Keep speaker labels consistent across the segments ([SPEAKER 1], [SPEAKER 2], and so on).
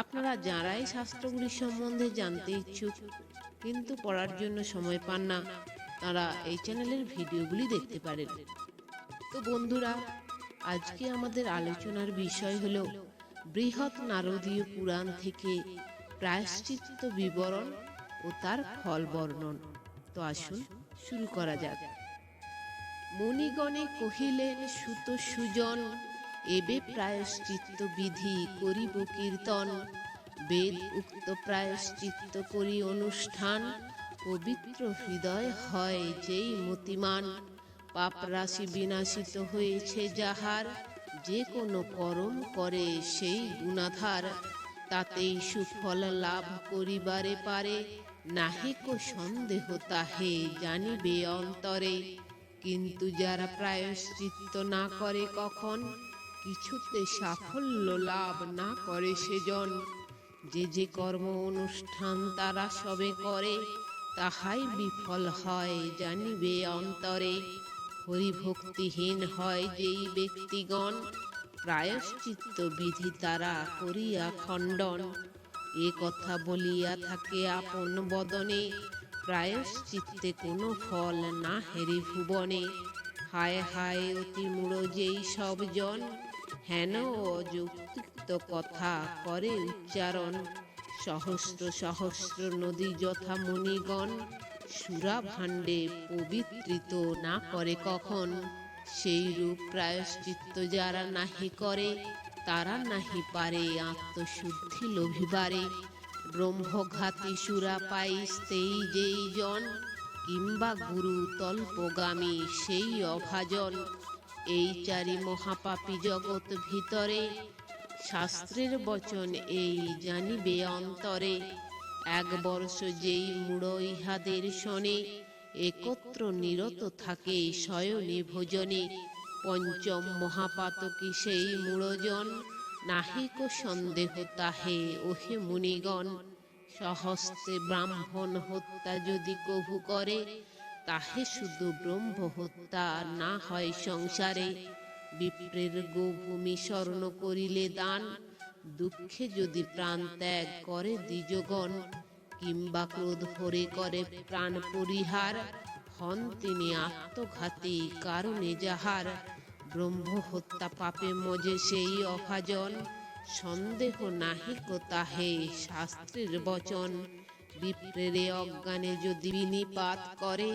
[SPEAKER 1] আপনারা যারাই শাস্ত্রগুলি সম্বন্ধে জানতে ইচ্ছুক, কিন্তু পড়ার জন্য সময় পান না, তারা এই চ্যানেলের ভিডিওগুলি দেখতে পারেন। তো বন্ধুরা, আজকে আমাদের আলোচনার বিষয় হলো বৃহৎ নারদীয় পুরাণ থেকে প্রায়শ্চিত্ত বিবরণ ও তার ফল বর্ণন। তো আসুন শুরু করা যাক। মণিগণে কহিলেন, সুত সুজন এবে প্রায়শ্চিত্ত বিধি করিব কীর্তন। বেদ উক্ত প্রায়শ্চিত্ত করি অনুষ্ঠান। পবিত্র হৃদয় হয় যেই মতিমান। পাপ রাশি বিনাশিত হয়েছে যাহার, যে কোনো কর্ম করে সেই গুণাধার। তাতেই সুফল লাভ করিবারে পারে নাহিক সন্দেহ তাহে জানিবে অন্তরে। কিন্তু যারা প্রায়শ্চিত্ত না করে কখন কিছুতে সাফল্য লাভ না করে সেজন। যে যে কর্ম অনুষ্ঠান তারা সবে করে, তাহাই বিফল হয় জানিবে অন্তরে। হরিভক্তিহীন হয় যেই ব্যক্তিগণ, প্রায়শ্চিত্ত বিধি তারা করিয়া খণ্ডন। এ কথা বলিয়া থাকে আপন বদনে, প্রায়শ্চিত্তে কোনো ফল না হেরি ভুবনে। হায় হায় অতি মূঢ় যেই সব জন হেন অযৌক্তিক কথা করে উচ্চারণ। সহস্র সহস্র নদী যথা মুনিগণ সুরা ভাণ্ডে পবিত্রিত না করে কখন? সেই রূপ প্রায়শ্চিত্ত যারা নাহি করে, তারা নাহি পারে আত্মশুদ্ধি লভিবারে। ব্রহ্মঘাতী সুরা পাইস তেই যেই জন কিংবা গুরু তল্পগামী সেই অভাজন। এই চারি মহাপাপী জগৎ ভিতরে, শাস্ত্রের বচন এই জানিবে অন্তরে। এক বর্ষ যেই মূঢ় ইহাদের শনে, একত্র নিরত থাকে শয়নে ভোজনে। পঞ্চম মহাপাতকী সেই মূঢ়জন নাহিক সন্দেহ তাহে ওহে মুনিগণ। সহস্তে ব্রাহ্মণ হত্যা যদি কভু করে তাহে শুধু ব্রহ্ম হত্যা না হয় সংসারে। বিপ্রের গোভূমি স্মরণ করিলে দান। দুঃখে যদি প্রাণ ত্যাগ করে দ্বিজগণ, কিংবা ক্রোধ ভরে করে প্রাণ পরিহার হন তিনি আত্মঘাতী কারণে যাহার। ব্রহ্ম হত্যা পাপে মজে সেই অভাজন। সন্দেহ নাহিক তাহে শাস্ত্রের বচন। বিপ্রেরে অজ্ঞানে যদি বিনিপাত করে,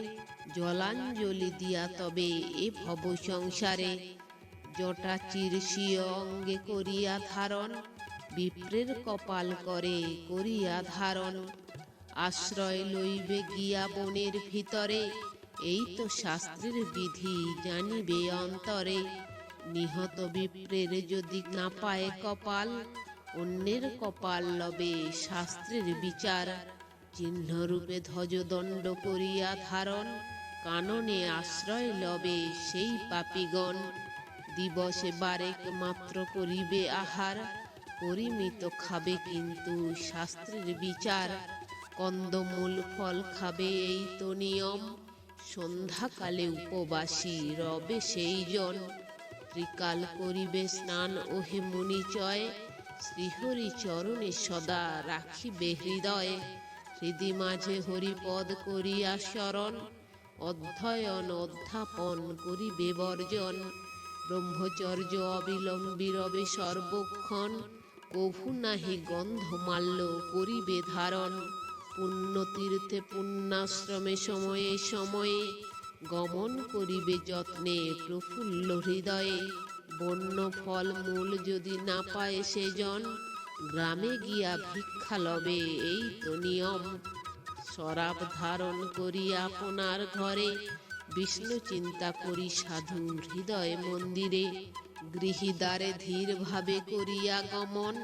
[SPEAKER 1] জলাঞ্জলি দিয়া তবে এ ভব সংসারে। জটা চিরসিয় অঙ্গে করিয়া ধারণ, বিপ্রের কপাল করে করিয়া ধারণ। আশ্রয় লইবে গিয়া বনের ভিতরে, এই তো শাস্ত্রের বিধি জানিবে অন্তরে। নিহত বিপ্রের যদি না পায় কপাল, অন্যের কপাল লবে শাস্ত্রের বিচার। চিহ্নরূপে ধ্বজদণ্ড করিয়া ধারণ, কাননে আশ্রয় লবে সেই পাপিগণ। দিবসে বারেক মাত্র করিবে আহার, পরিমিত খাবে কিন্তু শাস্ত্রের বিচার। কন্দমূল ফল খাবে এই তো নিয়ম, সন্ধ্যাকালে উপবাসী রবে সেই জন ত্রিকাল করিবে স্নান, ওহে মুনিচয় শ্রীহরি চরণে সদা রাখিবে হৃদয়। হৃদি মাঝে হরিপদ করিয়া শরণ, অধ্যয়ন, অধ্যাপন করিবে বর্জন। ব্রহ্মচর্য অবিলম্বী রবে সর্বক্ষণ, কভু নাহি গন্ধ মাল্য করিবে ধারণ। পুণ্য তীর্থে পুণ্যাশ্রমে সময়ে সময়ে গমন করিবে যত্নে প্রফুল্ল হৃদয়ে। বন্য ফল মূল যদি না পায় সেজন গ্রামে গিয়া ভিক্ষা লবে, এই তো নিয়ম। শরাব ধারণ করি আপনার ঘরে, বিষ্ণু চিন্তা করি সাধু হৃদয় মন্দিরে। গৃহীদ্বারে ধীর ভাবে করিয়া গমন,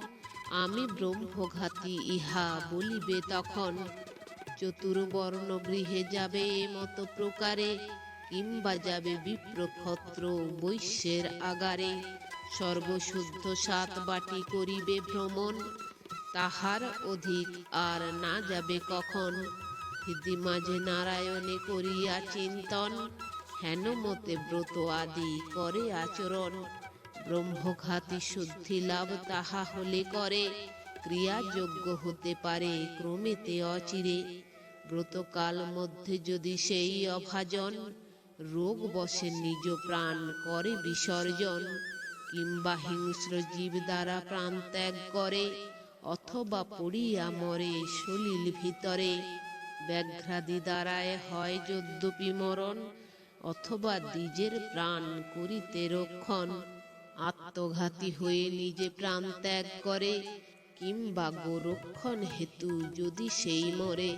[SPEAKER 1] আমি ব্রহ্মঘাতী ইহা বলিবে তখন। চতুর্বর্ণ গৃহে যাবে এ মতো প্রকারে, কিংবা যাবে বিপ্রক্ষত্র বৈশ্যের আগারে। সর্বশুদ্ধ সাত বাটি করিবে ভ্রমণ, তাহার অধিক আর না যাবে কখন? হৃদি মাঝে নারায়ণে করিয়া চিন্তন, হেন মতে ব্রত আদি করে আচরণ। ব্রহ্মঘাতী শুদ্ধি লাভ তাহা হলে করে ক্রিয়াযোগ্য হতে পারে ক্রমেতে অচিরে। ব্রতকাল মধ্যে যদি সেই অভাজন, রোগ বসে নিজ প্রাণ করে বিসর্জন। কিংবা হিংস্র জীব দ্বারা প্রাণ ত্যাগ করে, অথবা পড়িয়া মরে সলিল ভিতরে। ব্যাঘ্রাদি দ্বারায় হয় যদ্যপি মরণ, অথবা দ্বিজের প্রাণ করিতে রক্ষণ। আত্মঘাতী হয়ে নিজে প্রাণ ত্যাগ করে কিংবা গোরক্ষণ হেতু যদি সেই মরে।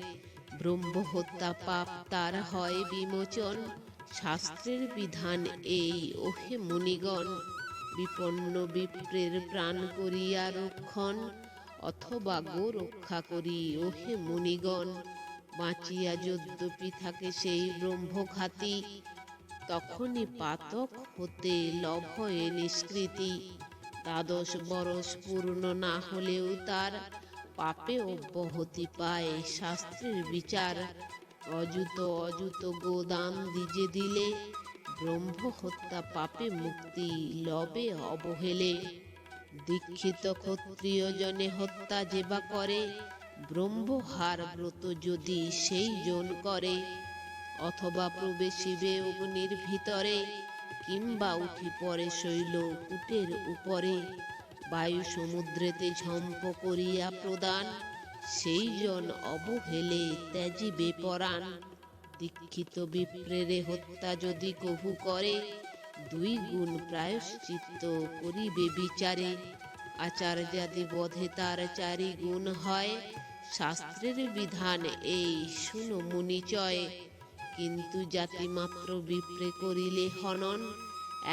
[SPEAKER 1] ব্রহ্মহত্যা পাপ তার হয় বিমোচন, শাস্ত্রের বিধান এই, ওহে মুনিগণ। বিপন্ন বিপ্রের প্রাণ করিয়া রক্ষণ, অথবা গো রক্ষা করি, ওহে মুনিগণ। বাঁচিয়া যদ্যপি থাকে সেই ব্রহ্মঘাতী, তখনই পাতক হতে লভয়ে নিষ্কৃতি। দ্বাদশ বরস পূর্ণ না হলেও তার পাপে অব্যাহতি পায় শাস্ত্রের বিচার। অযুত অযুত গোদান দিজে দিলে ব্রহ্ম হত্যা পাপে মুক্তি লবে অবহেলে। দীক্ষিত ক্ষত্রিয় জনে হত্যা যেবা করে, ব্রহ্মহার ব্রত যদি সেই জন করে। অথবা প্রবেশিবে অগ্নির ভিতরে, কিংবা উঠি পরে শৈল কুটের উপরে। বায়ু সমুদ্রেতে ঝম্প করিয়া প্রদান, সেই জন অবহেলে ত্যাজিবে পরাণ। দীক্ষিত বিপ্রেরে হত্যা যদি কভু করে, দুই গুণ প্রায়শ্চিত্ত করিবে বিচারে। আচার্যাদি বধে তার চারি গুণ হয়, শাস্ত্রের বিধান এই শুনো মুনিচয় কিন্তু জাতি মাত্র বিপ্রে করিলে হনন,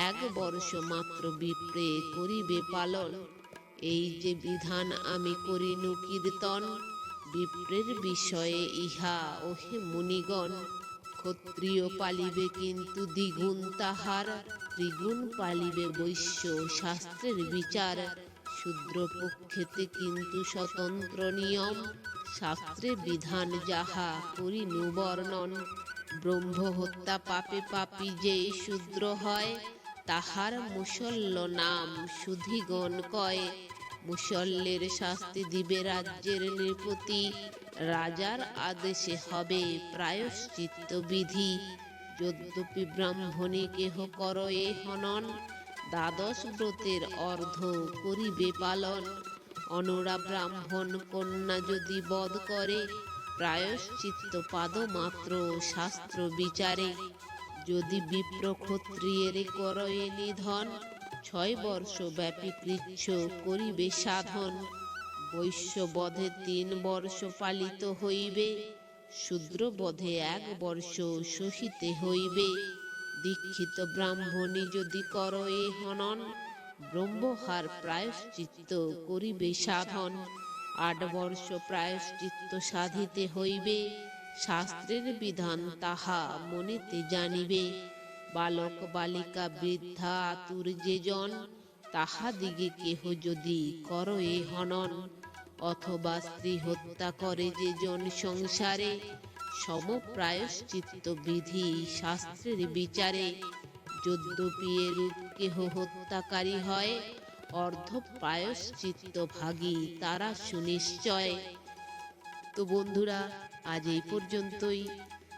[SPEAKER 1] এক বর্ষ মাত্র বিপ্রে করিবে পালন। এই যে বিধান আমি করিনু কীর্তন বিপ্রের বিষয়ে ইহা, ওহে মুনিগণ, ক্ষত্রিয় পালিবে কিন্তু দ্বিগুণ তাহার, ত্রিগুণ পালিবে বৈশ্য শাস্ত্রের বিচার। শূদ্র পক্ষেতে কিন্তু স্বতন্ত্র নিয়ম, শাস্ত্রে বিধান যাহা করিনু বর্ণন ব্রহ্ম হত্যা পাপে পাপী যে শূদ্র হয়, তাহার মুসল্ল নাম সুধিগণ কয়। মুসল্লের শাস্তি দিবে রাজ্যের নৃপতি রাজার আদেশে হবে প্রায়শ্চিত্ত বিধি। যদ্যপি ব্রাহ্মণী কেহ কর এ হনন, দ্বাদশ ব্রতের অর্ধ করিবে পালন। অনরা ব্রাহ্মণ কন্যা যদি বধ করে, প্রায়শ্চিত্ত পাদ মাত্র শাস্ত্র বিচারে। যদি বিপ্র ক্ষত্রিয়ের করয়ে নিধন ছয় বর্ষ ব্যাপী কৃচ্ছ করিবে সাধন। বৈশ্য বধে তিন বর্ষ পালিত হইবে শূদ্র বধে এক বর্ষ সহিতে হইবে। দীক্ষিত ব্রাহ্মণী যদি কর এ হনন, ব্রহ্মহার প্রায়শ্চিত্ত করিবে সাধন। আট বর্ষ প্রায়শ্চিত্ত সাধিতে হইবে, শাস্ত্রের বিধান তাহা মনেতে জানিবে। বালক বালিকা বৃদ্ধা আতুর যে জন তাহাদিগে কেহ যদি কর এ হনন, অথবা স্ত্রী হত্যা করে যে জন সংসারে, সমপ্রায়শ্চিত্ত বিধি শাস্ত্রের বিচারে, যদ্যপি এরূপ কেহ হত্যাকারী হয় অর্ধ প্রায়শ্চিত্ত ভাগী তারা সুনিশ্চয়। তো বন্ধুরা, আজ এই পর্যন্তই।